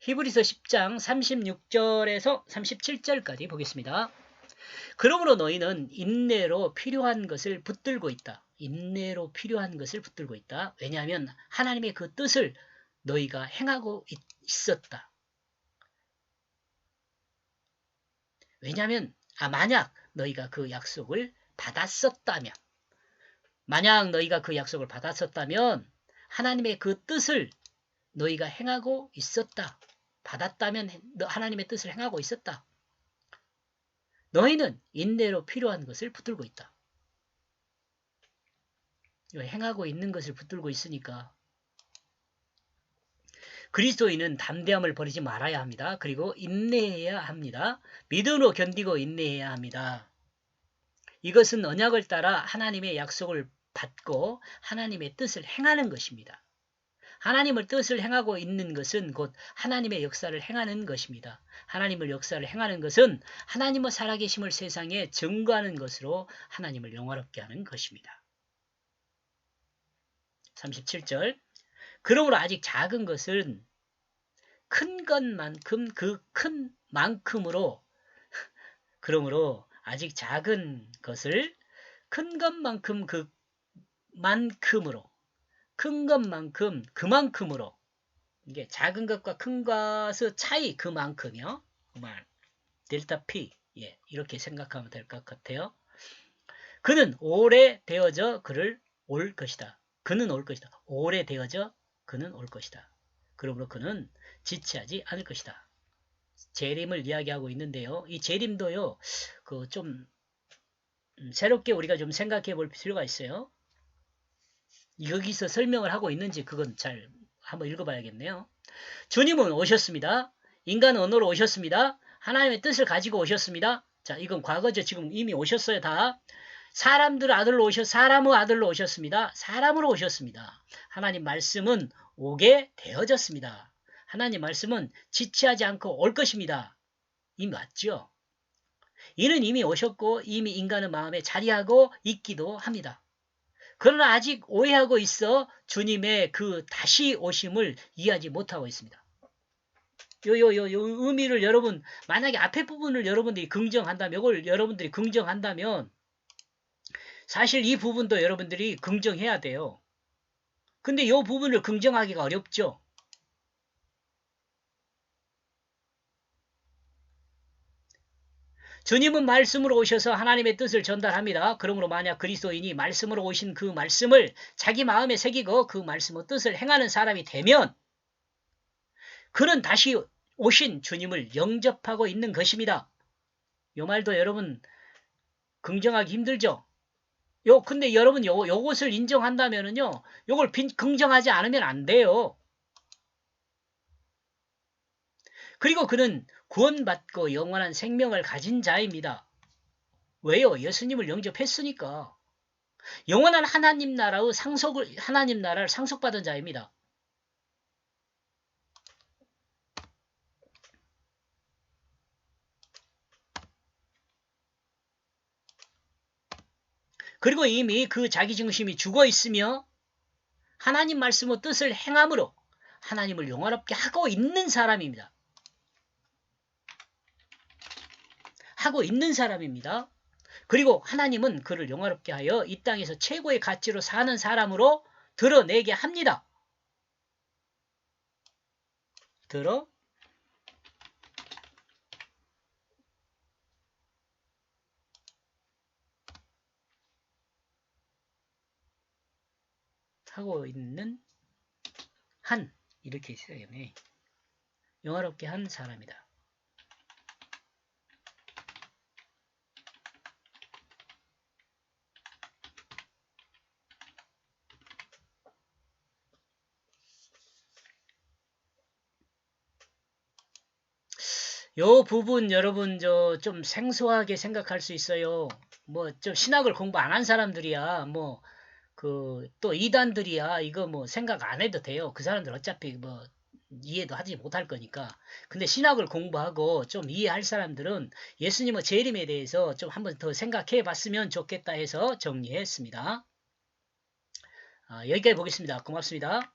히브리서 10장 36절에서 37절까지 보겠습니다. 그러므로 너희는 인내로 필요한 것을 붙들고 있다. 인내로 필요한 것을 붙들고 있다. 왜냐하면 하나님의 그 뜻을 너희가 행하고 있, 있었다. 왜냐하면 아 만약 너희가 그 약속을 받았었다면 만약 너희가 그 약속을 받았었다면 하나님의 그 뜻을 너희가 행하고 있었다. 받았다면 하나님의 뜻을 행하고 있었다. 너희는 인내로 필요한 것을 붙들고 있다. 행하고 있는 것을 붙들고 있으니까 그리스도인은 담대함을 버리지 말아야 합니다. 그리고 인내해야 합니다. 믿음으로 견디고 인내해야 합니다. 이것은 언약을 따라 하나님의 약속을 받고 하나님의 뜻을 행하는 것입니다. 하나님을 뜻을 행하고 있는 것은 곧 하나님의 역사를 행하는 것입니다. 하나님을 역사를 행하는 것은 하나님의 살아계심을 세상에 증거하는 것으로 하나님을 영화롭게 하는 것입니다. 37절 그러므로 아직 작은 것은 큰 것만큼 그 큰 만큼으로 그러므로 아직 작은 것을 큰 것만큼 그 만큼으로 큰 것만큼 그만큼으로 이게 작은 것과 큰 것의 차이 그만큼이요. 그말 델타 P 예, 이렇게 생각하면 될 것 같아요. 그는 오래 되어져 그를 올 것이다. 그는 올 것이다. 오래 되어져 그는 올 것이다. 그러므로 그는 지체하지 않을 것이다. 재림을 이야기하고 있는데요. 이 재림도요, 그좀 음, 새롭게 우리가 좀 생각해 볼 필요가 있어요. 여기서 설명을 하고 있는지 그건 잘 한번 읽어봐야겠네요. 주님은 오셨습니다. 인간 언어로 오셨습니다. 하나님의 뜻을 가지고 오셨습니다. 자, 이건 과거죠. 지금 이미 오셨어요, 다. 사람들 아들로 오셨, 사람의 아들로 오셨습니다. 사람으로 오셨습니다. 하나님 말씀은 오게 되어졌습니다. 하나님 말씀은 지체하지 않고 올 것입니다. 이미 왔죠. 이는 이미 오셨고 이미 인간의 마음에 자리하고 있기도 합니다. 그러나 아직 오해하고 있어 주님의 그 다시 오심을 이해하지 못하고 있습니다. 요, 요, 요, 요 의미를 여러분, 만약에 앞에 부분을 여러분들이 긍정한다면, 이걸 여러분들이 긍정한다면, 사실 이 부분도 여러분들이 긍정해야 돼요. 근데 이 부분을 긍정하기가 어렵죠. 주님은 말씀으로 오셔서 하나님의 뜻을 전달합니다. 그러므로 만약 그리스도인이 말씀으로 오신 그 말씀을 자기 마음에 새기고 그 말씀의 뜻을 행하는 사람이 되면 그는 다시 오신 주님을 영접하고 있는 것입니다. 요 말도 여러분 긍정하기 힘들죠? 요 근데 여러분 요 요것을 인정한다면은요. 요걸 빈, 긍정하지 않으면 안 돼요. 그리고 그는 구원받고 영원한 생명을 가진 자입니다. 왜요? 예수님을 영접했으니까. 영원한 하나님 나라의 상속을 하나님 나라를 상속받은 자입니다. 그리고 이미 그 자기 중심이 죽어 있으며 하나님 말씀의 뜻을 행함으로 하나님을 영화롭게 하고 있는 사람입니다. 하고 있는 사람입니다. 그리고 하나님은 그를 영화롭게 하여 이 땅에서 최고의 가치로 사는 사람으로 드러내게 합니다. 들어 하고 있는 한 이렇게 써야겠네. 영화롭게 한 사람이다. 요 부분 여러분 저 좀 생소하게 생각할 수 있어요. 뭐 좀 신학을 공부 안 한 사람들이야. 뭐 그 또 이단들이야. 이거 뭐 생각 안 해도 돼요. 그 사람들 어차피 뭐 이해도 하지 못할 거니까. 근데 신학을 공부하고 좀 이해할 사람들은 예수님의 재림에 대해서 좀 한번 더 생각해 봤으면 좋겠다 해서 정리했습니다. 아, 여기까지 보겠습니다. 고맙습니다.